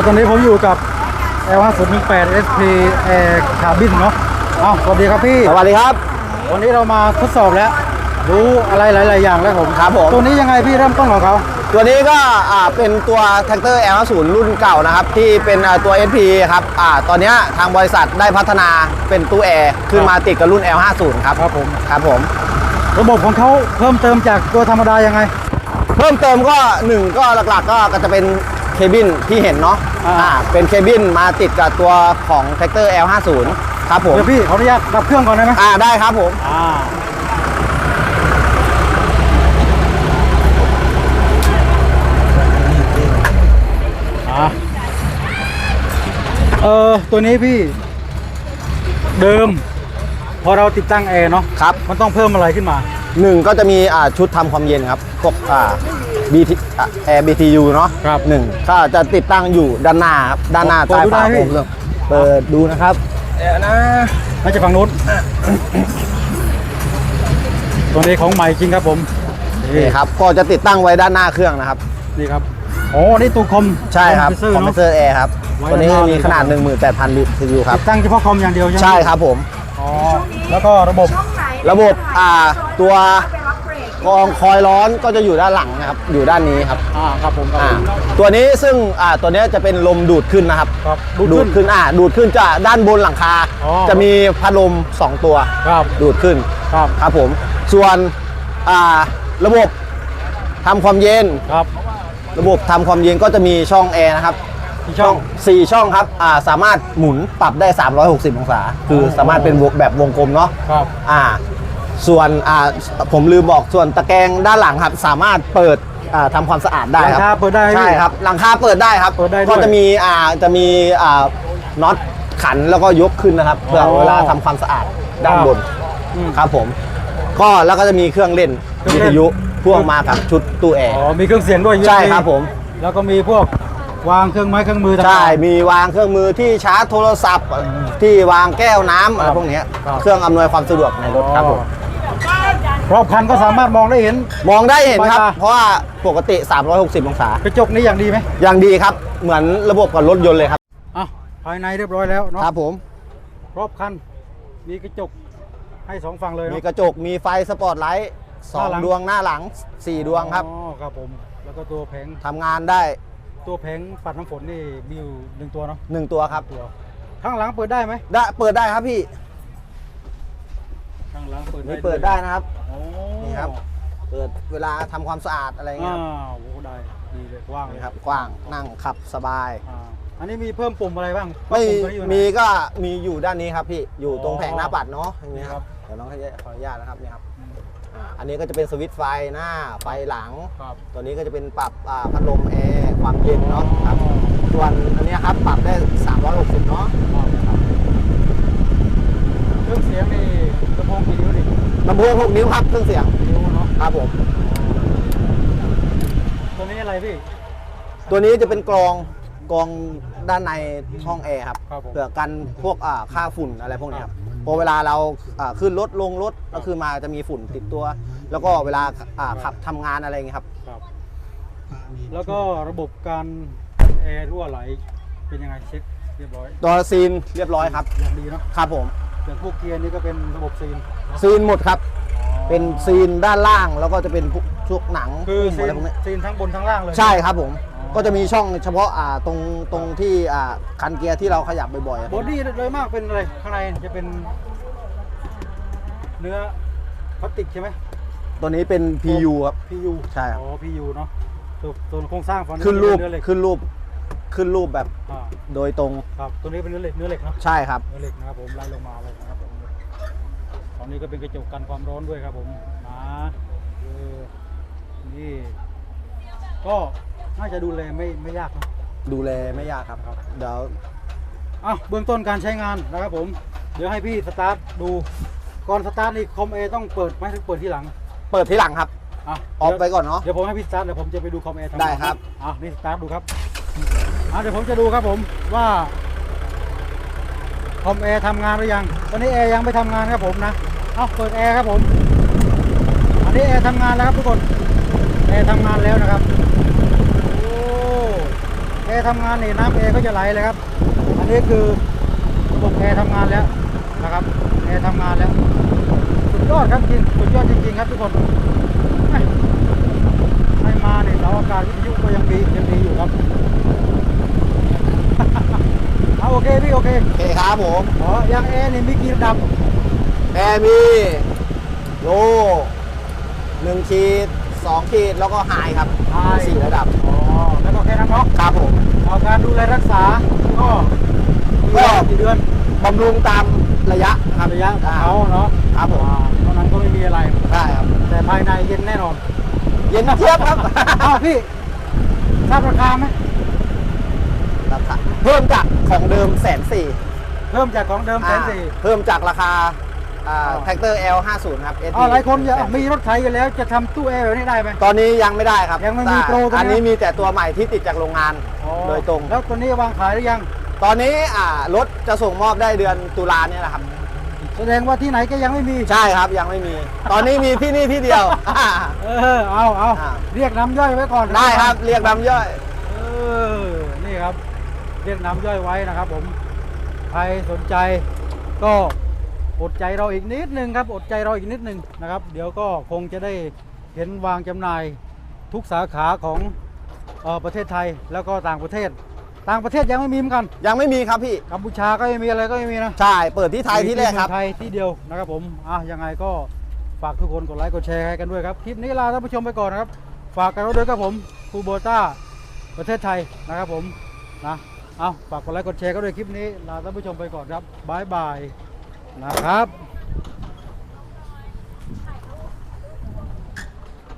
เอาตอนนี้ผมอยู่กับ L5018 SP Air Cabin เนาะเอ้าสวัสดีครับพี่ สวัสดีครับ วันนี้เรามาทดสอบแล้ว รู้อะไรหลาย ๆ อย่างแล้วผมครับผม ตัวนี้ยังไงพี่เริ่มต้นของเขา ตัวนี้ก็อ่าเป็นตัวแท็กเตอร์ L50 รุ่นเก่านะครับ ที่เป็นอ่าตัว SP ครับอ่าตอนเนี้ยทางบริษัทได้พัฒนาเป็นตู้แอร์ขึ้นมาติดกับรุ่น L50 ครับครับผม ครับผม ระบบของเขาเพิ่มเติมจากตัวธรรมดายังไง เพิ่มเติมก็หนึ่งก็หลักๆก็ก็จะเป็นเคบินที่เห็นเนาะ อ่า อ่าเป็นเคบินมาติดกับตัวของแท็กเตอร์ L50 ครับผมเดี๋ยวพี่ขออนุญาตดับเครื่องก่อนได้ไหมอ่าได้ครับผม อ่าอะเออตัวนี้พี่ เดิม พอเราติดตั้งแอร์เนาะครับ มันต้องเพิ่มอะไรขึ้นมา หนึ่งก็จะมีอ่าชุดทำความเย็นครับพวกอ่า BT อ่า Air BTU เนาะครับหนึ่งก็จะติดตั้งอยู่ด้านหน้าครับด้านหน้าเปิดใต้ดูฝาได้พี่โปร่งเปิดดูนะครับเดี๋ยวนะน่าจะฝั่งนู้นตัวนี้ของใหม่จริงครับผมนี่ครับก็จะติดตั้งไว้ด้านหน้าเครื่องนะครับนี่ครับโอ้นี่ตัวคอมใช่ครับคอมคอมเพรสเซอร์แอร์ครับไว้ตัวนี้ด้านหน้ามีขนาดเลย18,000 BTU ครับติดตั้งเฉพาะคอมอย่างเดียวใช่ไหมใช่ครับผมอ๋อแล้วก็ระบบระบบอ่าตัว กรองคอยร้อนก็จะอยู่ด้านหลังนะครับ อยู่ด้านนี้ครับอ่าครับผมครับอ่าผมตัวนี้ซึ่งอ่าตัวนี้จะเป็นลมดูดขึ้นนะครับ ครับดูดขึ้นอ่าดูดขึ้นจะด้านบนหลังคา อ๋อ จะมีพัดลม 2 ตัว ครับดูดขึ้น ครับครับผม ส่วนอ่าระบบทำความเย็น ครับระบบทำความเย็นก็จะมีช่องแอร์นะครับที่ช่อง สี่ช่องครับอ่าสามารถหมุนปรับได้ 360 องศา คือสามารถเป็นวงแบบวงกลมเนาะ ครับ อ่า ส่วนอ่าผมลืมบอกส่วนตะแกรงด้านหลังครับ สามารถเปิดอ่าทำความสะอาดได้หลังคคารับเปิดได้ไหมใช่พี่ครับหลังคาเปิดได้ครับเปิดได้ด้วยก็จะมีอ่าจะมีอ่าน็อตขันแล้วก็ยกขึ้นนะครับเพื่ออ๋อเวลาทำความสะอาดด้านบนอืมครับผม ก็แล้วก็จะมีเครื่องเล่นเครื่องวิเล่ทนยุพ่วงมากับชุดตู้แอร์ อ๋อมีเครื่องเสียงด้วย ใช่ USB ครับผม แล้วก็มีพวกวางเครื่องไม้เครื่องมือต่างๆ ใช่ มีวางเครื่องมือที่ชาร์จโทรศัพท์ ที่วางแก้วน้ำอะไรครับพวกเนี้ยครับ เครื่องอำนวยความสะดวกในรถครับผม รอบคันก็สามารถมองได้เห็น มองได้เห็นครับไปมาเพราะว่าปกติ 360 องศากระจกนี้อย่างดีไหมอย่างดีครับ เหมือนระบบกับรถยนต์เลยครับอะภายในเรียบร้อยแล้วเนาะครับผมรอบคันมีกระจกให้สองฝั่งเลยมีเนาะกระจกมีไฟสปอตไลท์สองหน้าหลัง ดวงหน้าหลัง4ดวงครับอ๋อครับผม แล้วก็ตัวแผงทำงานได้ตัวแผงปัดน้ำฝนนี่มีอยู่หนึ่งตัวเนาะ1ตัวครับ ตัวข้างหลังเปิดได้ไหมได้เปิดได้ครับพี่ ข้างหลังเปิดได้นี่เปิดได้นะครับ โอ้นี่ครับ เปิดเวลาทำความสะอาดอะไรเงี้อ่ายครับโอ้ได้ดีเลยกว้างเลยนี่ครับกว้างนั่งขับสบาย อ่าอันนี้มีเพิ่มปุ่มอะไรบ้างไม่ปุ่ตัวนี้อยู่ไหน มีก็มีอยู่ด้านนี้ครับพี่อยู่ตรงอ๋อแผงหน้าปัดเนาะอย่างนี้คครัรับบเดี๋ยวน้องขออนุญาตนะครับนี่ครับอ่าอันนี้ก็จะเป็นสวิตช์ไฟหน้าไฟหลัง ครับตัวนี้ก็จะเป็นปรับอ่าพัดลมแอร์ความเย็นเนาะครับส่วนอันเนี้ยครับปรับได้ 360 เนาะเครื่ องเสียงนี่ลำโพงกี่นิ้วดิลำโพง6นิ้วครับเครื่องเสียงนิ้วเนาะครับผมตัวนี้อะไรพี่ ตัวนี้จะเป็นกรองกรองด้านในห้องแอร์ครับครับผม เพื่อกันพวกอ่าค่าฝุ่นอะไรพวกเนี้ยครับพอเวลาเราอ่าขึ้นรถลงรถก็คือมาจะมีฝุ่นติดตัว แล้วก็เวลาอ่าขับทำงานอะไรอย่างเงี้ยครับ ครับ แล้วก็ระบบการแอร์รั่วไหลเป็นยังไงเช็คเรียบร้อยตัวซีนเรียบร้อยครับ อย่างดีเนาะครับผม อย่างพวกเกียร์นี่ก็เป็นระบบซีนซีนหมดครับ เป็นซีนด้านล่างแล้วก็จะเป็นพวกพวกหนังคือซีะไรนพวกนี้ซีนทั้งบนทั้งล่างเลยใช่ครับผมอ๋อก็จะมีช่องเฉพาะอ่าตรงตรงที่อ่าคันเกียร์ที่เราขยับบ่อยๆอะบอดี้โดยมากเป็นอะไรข้างในจะเป็น เนื้อพลาสติกใช่ไหม ตัวนี้เป็น PU ครับ PU ใช่ครับ อ๋อ PU เนาะตัวตัวโครงสร้างฝั่งขึ้นรูปเนื้อเหล็กขึ้นรูป ขึ้นรูปแบบอ่าโดยตรงครับตัวนี้เป็นเนื้อเหล็กเนื้อเหล็กเนาะใช่ครับ เนื้อเหล็กนะครับผมไล่ลงมาเลยนะครับผมตอนนี้ก็เป็นกระจกกันความร้อนด้วยครับผมนะเออนี่ก็น่าจะดูแลไม่ไม่ยากเนอะ ดูแลไม่ยากครับเดี๋ยวอะเบื้องต้นการใช้งานนะครับผม เดี๋ยวให้พี่สตาร์ทดูก่อนสตาร์ทนี่คอมเอต้องเปิดไหมหรือเปิดที่หลังเปิดที่หลังครับ อะออฟเดี๋ยวไปก่อนเนาะ เดี๋ยวผมให้พี่สตาร์ทเดี๋ยวผมจะไปดูคอมเอทำงานได้ครับ อะนี่สตาร์ทดูครับอะ เดี๋ยวผมจะดูครับผมว่าคอมเอร์ทำงานหรือยัง ตอนนี้แอร์ยังไม่ทำงานครับผมนะ เอาเปิดแอร์ครับผม อันนี้แอร์ทำงานแล้วครับทุกคน แอร์ทำงานแล้วนะครับ โอ้แอร์ร์ทำงานนี่น้ำแอร์ก็จะไหลเลยครับ อันนี้คือระบบแอร์ทำงานแล้วนะครับ แอร์ทำงานแล้ว สุดยอดครับจริง สุดยอดจริงๆครับทุกคนแม่ให้มาเนี่ยเสาอากาศวิทยุก็ยังมียังมีอยู่ครับ เอาโอเคพี่โอเค โอเคครับผมอ๋อยังแอร์นี่มีกี่ระดับแอร์มีโลหนึ่งขีดสองขีดแล้วก็ไฮครับ High สี่ระดับอ๋อแล้วก็แค่นั้นเนาะครับผม เอาการดูแลรักษาก็ก็กี่เดือนบำรุงตามระยะครับระยะของเขาเนาะครับผมอ่าเท่านั้นก็ไม่มีอะไรได้ครับ แต่ภายในเย็นแน่นอน เย็นเทียบครับ อ้าวพี่ทราบราคาไหมราคาเพิ่มจากของเดิมแสนสี่ เพิ่มจากของเดิมแสนสี่เพิ่มจากราคาอ๋อแท็กเตอร์ L50 ครับ SP อ๋อหลายคนอยากมีรถไถอยู่แล้วจะทำตู้แอร์แบบนี้ได้ไหมตอนนี้ยังไม่ได้ครับยังไม่มีแต่โปรตรงนี้อันนี้มีแต่ตัวใหม่ที่ติดจากโรงงานอ๋อโดยตรง แล้วตัวนี้วางขายหรือยัง ตอนนี้อ่ารถจะส่งมอบได้เดือนตุลาเนี่ยแหละครับแสดงว่าที่ไหนก็ยังไม่มี ใช่ครับยังไม่มี ตอนนี้มีที่นี่ที่เดียว เออเอาเอาอ่าเรียกน้ำย่อยไว้ก่อนได้ครับ เรียกน้ำย่อย เออนี่ครับ เรียกน้ำย่อยไว้นะครับผม ใครสนใจก็อดใจเราอีกนิดนึงครับอดใจเราอีกนิดนึงนะครับ เดี๋ยวก็คงจะได้เห็นวางจำหน่ายทุกสาขาของเออประเทศไทยแล้วก็ต่างประเทศ ต่างประเทศยังไม่มีเหมือนกัน ยังไม่มีครับพี่กัมพูชาก็ยังมีอะไรก็ยังมีนะใช่เปิดที่ไทยที่แรกครับมีที่เมืองไทยที่เดียวนะครับผมอะยังไงก็ฝากทุกคนกดไลค์กดแชร์ให้กันด้วยครับคลิปนี้ลาท่านผู้ชมไปก่อนนะครับ ฝากกันด้วยครับผมคูโบต้าประเทศไทยนะครับผมนะ เอาฝากกดไลค์กดแชร์กันด้วยคลิปนี้ลาท่านผู้ชมไปก่อนครับบายบายนะครับ